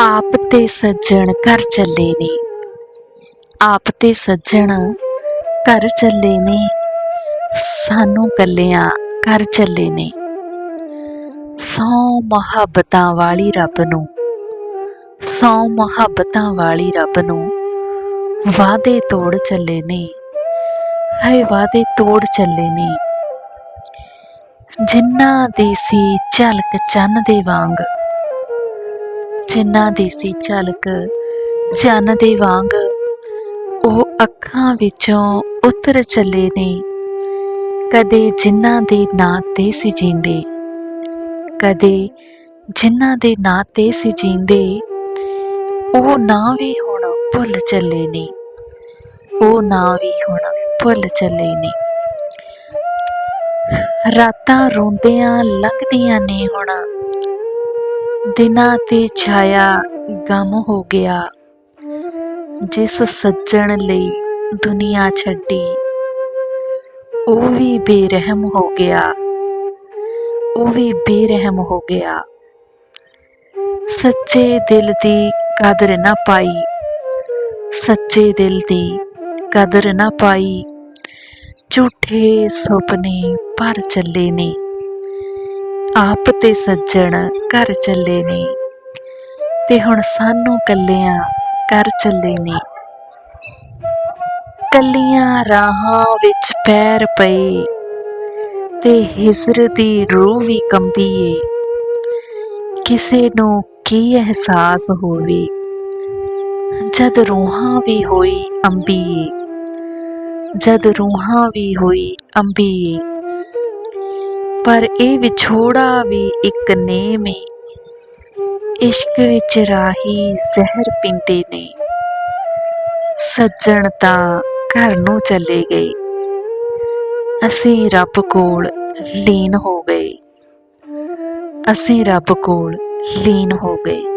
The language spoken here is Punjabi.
ਆਪ ਤੇ ਸੱਜਣ ਘਰ ਚੱਲੇ ਨੇ। ਆਪ ਤੇ ਸੱਜਣ ਘਰ ਚੱਲੇ ਨੇ। ਸਾਨੂੰ ਕੱਲਿਆਂ ਘਰ ਚੱਲੇ ਨੇ। ਸੌ ਮੁਹੱਬਤਾਂ ਵਾਲੀ ਰੱਬ ਨੂੰ, ਸੌ ਮੁਹੱਬਤਾਂ ਵਾਲੀ ਰੱਬ ਨੂੰ ਵਾਦੇ ਤੋੜ ਚੱਲੇ ਨੇ। ਹੈ ਵਾਦੇ ਤੋੜ ਚੱਲੇ ਨੇ। ਜਿੰਨਾ ਦੀ ਸੀ ਝਲਕ ਚੰਨ ਦੇ ਵਾਂਗ। ਜਿੰਨਾ ਦੀ ਸੀ ਝਲਕ ਚੰਨ ਦੇ ਵਾਂਗ। ਉਹ ਅੱਖਾਂ ਵਿੱਚੋਂ ਉਤਰ ਚੱਲੇ ਨੇ। ਕਦੇ ਜਿਨ੍ਹਾਂ ਦੇ ਨਾਂ ਤੇ ਸੀ ਜੀਂਦੇ। ਕਦੇ ਜਿਨ੍ਹਾਂ ਦੇ ਨਾਂ ਤੇ ਸੀ ਜੀਂਦੇ। ਉਹ ਨਾਂ ਵੀ ਹੁਣ ਭੁੱਲ ਚੱਲੇ ਨੇ। ਉਹ ਨਾਂ ਵੀ ਹੁਣ ਭੁੱਲ ਚੱਲੇ ਨੇ। ਰਾਤਾਂ ਰੋਂਦਿਆਂ ਲੰਘਦੀਆਂ ਨੇ ਹੁਣ। ਦਿਨਾਂ ਤੇ ਛਾਇਆ ਗਮ ਹੋ ਗਿਆ। ਜਿਸ ਸੱਜਣ ਲਈ ਦੁਨੀਆ ਛੱਡੀ, ਉਹ ਵੀ ਬੇਰਹਿਮ ਹੋ ਗਿਆ। ਉਹ ਵੀ ਬੇਰਹਿਮ ਹੋ ਗਿਆ। ਸੱਚੇ ਦਿਲ ਦੀ ਕਦਰ ਨਾ ਪਾਈ, ਸੱਚੇ ਦਿਲ ਦੀ ਕਦਰ ਨਾ ਪਾਈ। ਝੂਠੇ ਸੁਪਨੇ ਭਰ ਚੱਲੇ ਨੇ। ਆਪ ਤੇ ਸੱਜਣ ਘਰ ਚੱਲੇ ਨੇ। ਤੇ ਹੁਣ ਸਾਨੂੰ ਕੱਲਿਆਂ ਕਰ ਚੱਲੇ ਨੇ। ਕੱਲੀਆਂ ਰਾਹਾਂ ਵਿੱਚ ਪੈਰ ਪਏ। ਤੇ ਹਿਜ਼ਰ ਦੀ ਰੂਹ ਵੀ ਕੰਬੀ ਏ ਕਿਸੇ ਨੂੰ ਕੀ ਅਹਿਸਾਸ ਹੋਵੇ? ਜਦ ਰੂਹਾਂ ਵੀ ਹੋਈ ਅੰਬੀਏ। ਜਦ ਰੂਹਾਂ ਵੀ ਹੋਈ ਅੰਬੀ ਪਰ ਇਹ ਵਿਛੋੜਾ ਵੀ ਇੱਕ ਨੇਮ ਏ। ਇਸ਼ਕ ਵਿੱਚ ਰਾਹੀ ਜ਼ਹਿਰ ਪੀਂਦੇ ਨੇ। ਸੱਜਣ ਤਾਂ ਘਰ ਨੂੰ ਚਲੇ ਗਏ। ਅਸੀਂ ਰੱਬ ਕੋਲ ਲੀਨ ਹੋ ਗਏ। ਅਸੀਂ ਰੱਬ ਕੋਲ ਲੀਨ ਹੋ ਗਏ।